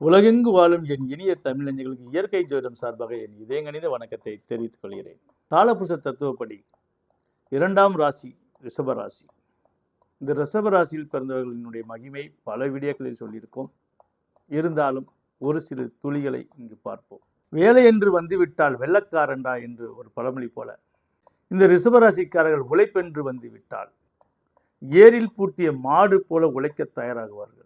உலகெங்கு வாழும் என் இனிய தமிழஞ்சங்களுக்கு இயற்கை ஜோதிடம் சார்பாக என் இதயங்கணித வணக்கத்தை தெரிவித்துக் கொள்கிறேன். காலபுருஷ தத்துவப்படி இரண்டாம் ராசி ரிஷபராசி இந்த ரிஷபராசியில் பிறந்தவர்களினுடைய மகிமை பல வீடியோக்களில் சொல்லியிருக்கோம். இருந்தாலும் ஒரு சிறு துளிகளை இங்கு பார்ப்போம். வேலை என்று வந்துவிட்டால் வெள்ளக்காரண்டா என்று ஒரு பழமொழி போல. இந்த ரிஷபராசிக்காரர்கள் உழைப்பென்று வந்து விட்டால் ஏரில் பூட்டிய மாடு போல உழைக்க தயாராகுவார்கள்.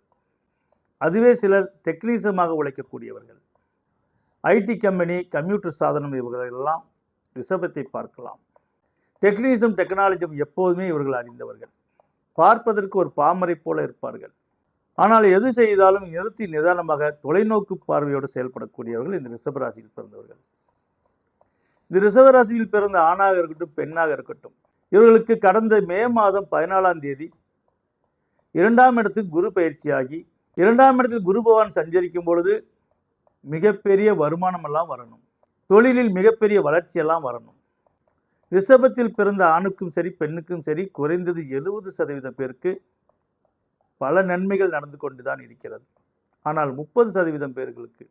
அதுவே சிலர் டெக்னீசியமாக உழைக்கக்கூடியவர்கள். ஐடி கம்பெனி கம்ப்யூட்டர் சாதனம் இவர்களெல்லாம் ரிஷபத்தை பார்க்கலாம். டெக்னீசியம் டெக்னாலஜியும் எப்போதுமே இவர்கள் அறிந்தவர்கள். பார்ப்பதற்கு ஒரு பாமரை போல இருப்பார்கள். ஆனால் எது செய்தாலும் நிறுத்தி நிதானமாக தொலைநோக்கு பார்வையோடு செயல்படக்கூடியவர்கள் இந்த ரிஷபராசியில் பிறந்தவர்கள். இந்த ரிஷபராசியில் பிறந்த ஆணாக இருக்கட்டும் பெண்ணாக இருக்கட்டும் இவர்களுக்கு கடந்த மே மாதம் பதினாலாம் தேதி இரண்டாம் இடத்துக்கு குரு பயிற்சியாகி இரண்டாம் இடத்தில் குரு பகவான் சஞ்சரிக்கும் பொழுது மிகப்பெரிய வருமானம் எல்லாம் வரணும். தொழிலில் மிகப்பெரிய வளர்ச்சி எல்லாம் வரணும். ரிஷபத்தில் பிறந்த ஆணுக்கும் சரி பெண்ணுக்கும் சரி குறைந்தது எழுபது சதவீதம் பேருக்கு பல நன்மைகள் நடந்து கொண்டு தான் இருக்கிறது. ஆனால் முப்பது சதவீதம் பேர்களுக்கு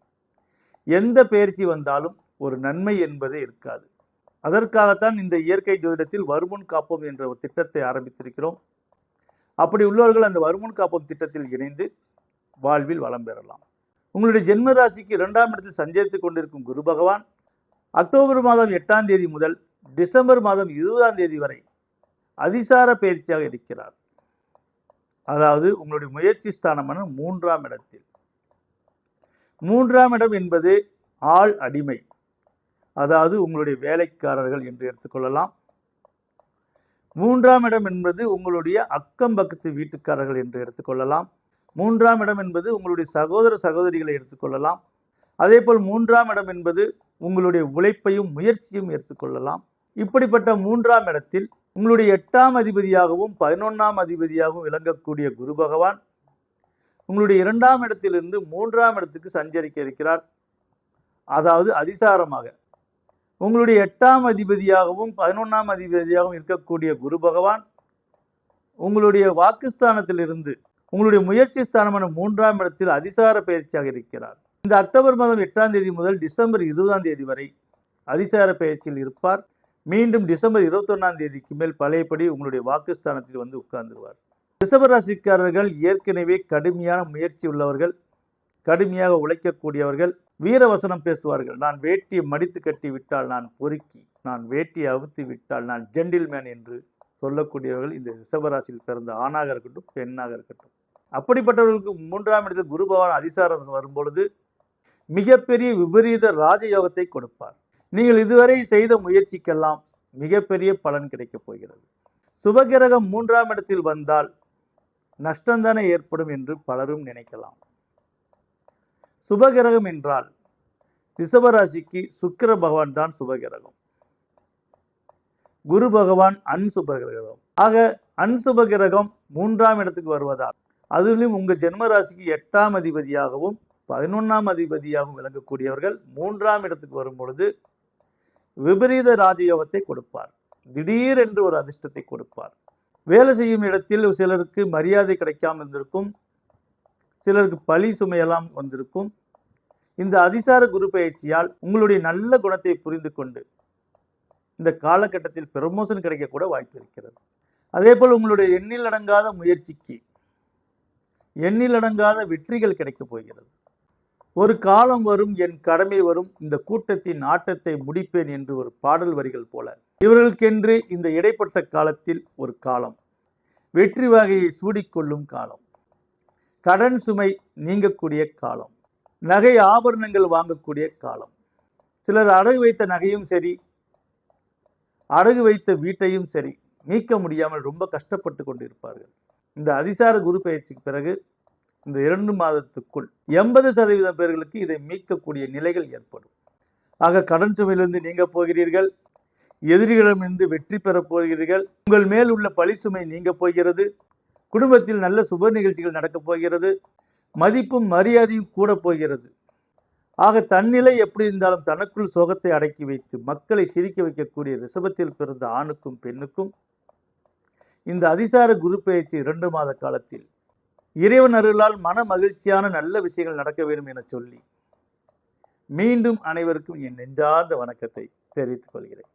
எந்த பயிற்சி வந்தாலும் ஒரு நன்மை என்பதே இருக்காது. அதற்காகத்தான் இந்த இயற்கை ஜோதிடத்தில் வருமுன் காப்போம் என்ற ஒரு திட்டத்தை ஆரம்பித்திருக்கிறோம். அப்படி உள்ளவர்கள் அந்த வருமுன் காப்போம் திட்டத்தில் இணைந்து வாழ்வில் வளம் பெறலாம். உங்களுடைய ஜென்ம ராசிக்கு இரண்டாம் இடத்தில் சஞ்சரித்துக் கொண்டிருக்கும் குரு பகவான் அக்டோபர் மாதம் எட்டாம் தேதி முதல் டிசம்பர் மாதம் இருபதாம் தேதி வரை அதிசார பயிற்சியாக இருக்கிறார். அதாவது உங்களுடைய முயற்சி ஸ்தானமான மூன்றாம் இடத்தில். மூன்றாம் இடம் என்பது ஆள் அடிமை. அதாவது உங்களுடைய வேலைக்காரர்கள் என்று எடுத்துக்கொள்ளலாம் மூன்றாம் இடம் என்பது உங்களுடைய அக்கம் பக்கத்து வீட்டுக்காரர்கள் என்று எடுத்துக்கொள்ளலாம் மூன்றாம் இடம் என்பது உங்களுடைய சகோதர சகோதரிகளை எடுத்துக்கொள்ளலாம். அதே போல் மூன்றாம் இடம் என்பது உங்களுடைய உழைப்பையும் முயற்சியும் எடுத்துக்கொள்ளலாம் இப்படிப்பட்ட மூன்றாம் இடத்தில் உங்களுடைய எட்டாம் அதிபதியாகவும் பதினொன்றாம் அதிபதியாகவும் விளங்கக்கூடிய குரு பகவான் உங்களுடைய இரண்டாம் இடத்திலிருந்து மூன்றாம் இடத்துக்கு சஞ்சரிக்க இருக்கிறார். அதாவது அதிசாரமாக. உங்களுடைய எட்டாம் அதிபதியாகவும் பதினொன்றாம் அதிபதியாகவும் இருக்கக்கூடிய குரு பகவான் உங்களுடைய வாக்குஸ்தானத்திலிருந்து உங்களுடைய முயற்சி ஸ்தானமான மூன்றாம் இடத்தில் அதிசார பயிற்சியாக இருக்கிறார். இந்த அக்டோபர் மாதம் எட்டாம் தேதி முதல் டிசம்பர் இருபதாம் தேதி வரை அதிசார பயிற்சியில் இருப்பார். மீண்டும் டிசம்பர் இருபத்தொன்னாம் தேதிக்கு மேல் பழையபடி உங்களுடைய வாக்குஸ்தானத்தில் வந்து உட்கார்ந்துருவார். ரிஷபராசிக்காரர்கள் ஏற்கனவே கடுமையான முயற்சி உள்ளவர்கள் கடுமையாக உழைக்கக்கூடியவர்கள் வீரவசனம் பேசுவார்கள். நான் வேட்டியை மடித்து கட்டி விட்டால் நான் பொறுக்கி நான் வேட்டியை அவுத்து விட்டால் நான் ஜென்டில்மேன் என்று சொல்லக்கூடியவர்கள் இந்த ரிஷபராசியில் பிறந்த ஆணாக இருக்கட்டும் பெண்ணாக இருக்கட்டும். அப்படிப்பட்டவர்களுக்கு மூன்றாம் இடத்தில் குரு பகவான் அதிசாரம் வரும்பொழுது மிகப்பெரிய விபரீத ராஜயோகத்தை கொடுப்பார். நீங்கள் இதுவரை செய்த முயற்சிக்கெல்லாம் மிகப்பெரிய பலன் கிடைக்கப் போகிறது. சுபகிரகம் மூன்றாம் இடத்தில் வந்தால் நஷ்டம்தானே ஏற்படும் என்று பலரும் நினைக்கலாம். சுபகிரகம் என்றால் ரிஷபராசிக்கு சுக்கிர பகவான் தான் சுபகிரகம். குரு பகவான் அன்சுபகிரகம் ஆக அன்சுபகிரகம் மூன்றாம் இடத்துக்கு வருவதால் அதுலேயும் உங்கள் ஜென்ம ராசிக்கு எட்டாம் அதிபதியாகவும் பதினொன்றாம் அதிபதியாகவும் விளங்கக்கூடியவர்கள் மூன்றாம் இடத்துக்கு வரும் பொழுது விபரீத ராஜயோகத்தை கொடுப்பார். திடீரென்று ஒரு அதிர்ஷ்டத்தை கொடுப்பார். வேலை செய்யும் இடத்தில் சிலருக்கு மரியாதை கிடைக்காமல் இருந்திருக்கும். சிலருக்கு பழி சுமையெல்லாம் வந்திருக்கும். இந்த அதிசார குரு பயிற்சியால் உங்களுடைய நல்ல குணத்தை புரிந்து கொண்டு இந்த காலகட்டத்தில் ப்ரமோஷன் கிடைக்கக்கூட வாய்ப்பு இருக்கிறது. அதே போல் உங்களுடைய எண்ணில் அடங்காத முயற்சிக்கு எண்ணிலடங்காத வெற்றிகள் கிடைக்கப் போகிறது. ஒரு காலம் வரும் என் கடமை வரும் இந்த கூட்டத்தின் ஆட்டத்தை முடிப்பேன் என்று ஒரு பாடல் வரிகள் போல. இவர்களுக்கென்று இந்த இடைப்பட்ட காலத்தில் ஒரு காலம். வெற்றி வகையை சூடிக்கொள்ளும் காலம். கடன் சுமை நீங்கக்கூடிய காலம். நகை ஆபரணங்கள் வாங்கக்கூடிய காலம். சிலர் அடகு வைத்த நகையும் சரி அடகு வைத்த வீட்டையும் சரி மீட்க முடியாமல் ரொம்ப கஷ்டப்பட்டு கொண்டிருப்பார்கள். இந்த அதிசார குரு பயிற்சிக்கு பிறகு இந்த இரண்டு மாதத்துக்குள் எண்பது சதவீதம் பேர்களுக்கு இதை மீட்கக்கூடிய நிலைகள் ஏற்படும். ஆக கடன் சுமையிலிருந்து நீங்க போகிறீர்கள். எதிரிகளிடமிருந்து வெற்றி பெறப் போகிறீர்கள். உங்கள் மேல் உள்ள பழி சுமை நீங்க போகிறது. குடும்பத்தில் நல்ல சுப நிகழ்ச்சிகள் நடக்கப் போகிறது. மதிப்பும் மரியாதையும் கூட போகிறது. ஆக தன்னிலை எப்படி இருந்தாலும் தனக்குள் சோகத்தை அடக்கி வைத்து மக்களை சிரிக்க வைக்கக்கூடிய ரிஷபத்தில் பிறந்த ஆணுக்கும் பெண்ணுக்கும் இந்த அதிசார குரு பயிற்சி இரண்டு மாத காலத்தில். இறைவன் அருளால் மன மகிழ்ச்சியான நல்ல விஷயங்கள் நடக்க வேண்டும் என சொல்லி மீண்டும் அனைவருக்கும் என் நெஞ்சார்ந்த வணக்கத்தை தெரிவித்துக் கொள்கிறேன்.